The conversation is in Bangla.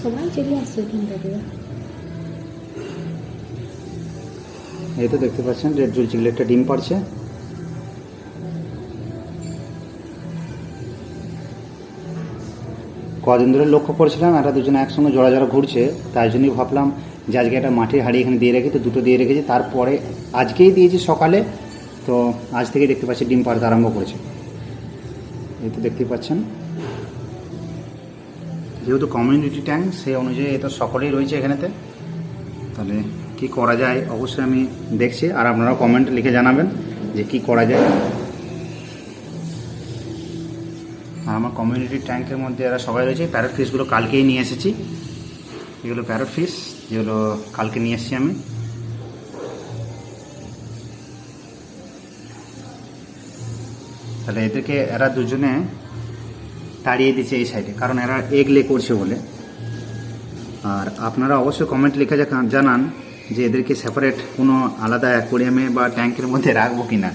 সবাই চলে আসছে দিয়ে এই তো দেখতে পাচ্ছেন, রেড জুল একটা ডিম পারছে কদিন ধরে লক্ষ্য করেছিলাম, এরা দুজনে একসঙ্গে জোড়া জোড়া ঘুরছে, তাই জন্যই ভাবলাম যে আজকে একটা মাটির হাড়ি এখানে দিয়ে রেখে তো দুটো দিয়ে রেখেছি, তারপরে আজকেই দিয়েছি সকালে, তো আজ থেকে দেখতে পাচ্ছি ডিম পাড়তে আরম্ভ করেছে। এই তো দেখতে পাচ্ছেন। যেহেতু কমিউনিটি ট্যাঙ্ক সেই অনুযায়ী এটা সকলেই রয়েছে এখানেতে। তাহলে কি করা যায়? অবশ্যই আমি দেখছি, আর আপনারা কমেন্ট লিখে জানাবেন যে কি করা যায়। আর আমার কমিউনিটি ট্যাঙ্কের মধ্যে এরা সবাই রয়েছে প্যারট ফিশগুলো কালকেই নিয়ে এসেছি। এগুলো প্যারট ফিশ যেগুলো কালকে নিয়ে এসেছি আমি। তাহলে এদেরকে, এরা দুজনে তাড়িয়ে দিচ্ছে এই সাইডে কারণ এরা এগ লে করছে বলে আর আপনারা অবশ্যই কমেন্ট লিখে জানান যে এদেরকে সেপারেট কোনো আলাদা অ্যাকোরিয়ামে বা ট্যাঙ্কের মধ্যে রাখব কি না?